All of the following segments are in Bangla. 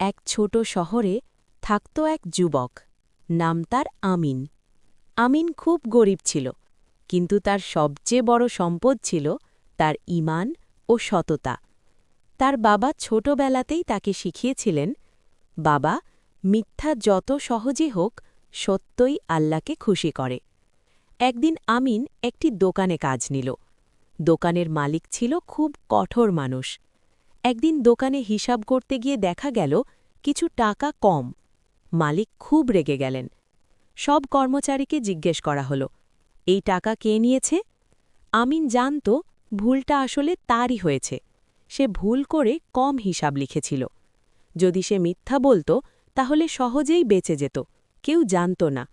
এক ছোট শহরে থাকত এক যুবক। নাম তার আমিন। আমিন খুব গরিব ছিল, কিন্তু তার সবচেয়ে বড় সম্পদ ছিল তার ঈমান ও সততা। তার বাবা ছোটবেলাতেই তাকে শিখিয়েছিলেন, বাবা, মিথ্যা যত সহজে হোক সত্যই আল্লাহকে খুশি করে। একদিন আমিন একটি দোকানে কাজ নিল। দোকানের মালিক ছিল খুব কঠোর মানুষ। একদিন দোকানে হিসাব করতে গিয়ে দেখা গেল, কিছু টাকা কম। মালিক খুব রেগে গেলেন। সব কর্মচারীকে জিজ্ঞেস করা হলো, এই টাকা কে নিয়েছে? আমিন জানত, ভুলটা আসলে তারই হয়েছে। সে ভুল করে কম হিসাব লিখেছিল। যদি সে মিথ্যা বলতো, তাহলে সহজেই বেঁচে যেত, কেউ জানত না।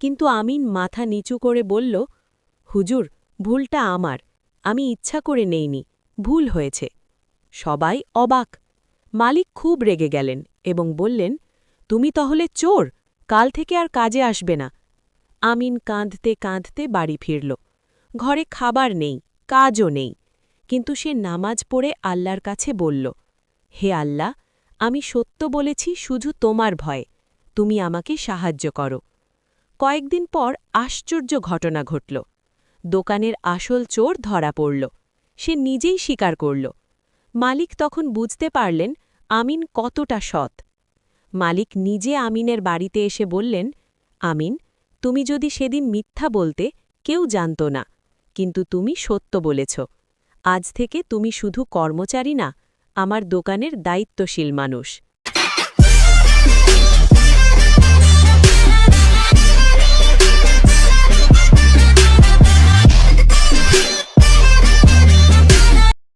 কিন্তু আমিন মাথা নিচু করে বলল, হুজুর, ভুলটা আমার। আমি ইচ্ছা করে নেইনি, ভুল হয়েছে। সবাই অবাক। মালিক খুব রেগে গেলেন এবং বললেন, তুমি তাহলে চোর, কাল থেকে আর কাজে আসবে না। আমিন কাঁদতে কাঁদতে বাড়ি ফিরল। ঘরে খাবার নেই, কাজও নেই। কিন্তু সে নামাজ পড়ে আল্লাহর কাছে বলল, হে আল্লাহ, আমি সত্য বলেছি শুধু তোমার ভয়ে। তুমি আমাকে সাহায্য করো। কয়েকদিন পর আশ্চর্য ঘটনা ঘটল। দোকানের আসল চোর ধরা পড়ল। সে নিজেই স্বীকার করল মালিক তখন বুঝতে পারলেন আমিন কতটা সৎ। মালিক নিজে আমিনের বাড়িতে এসে বললেন, আমিন, তুমি যদি সেদিন মিথ্যা বলতে কেউ জানত না, কিন্তু তুমি সত্য বলেছ। আজ থেকে তুমি শুধু কর্মচারী না, আমার দোকানের দায়িত্বশীল মানুষ।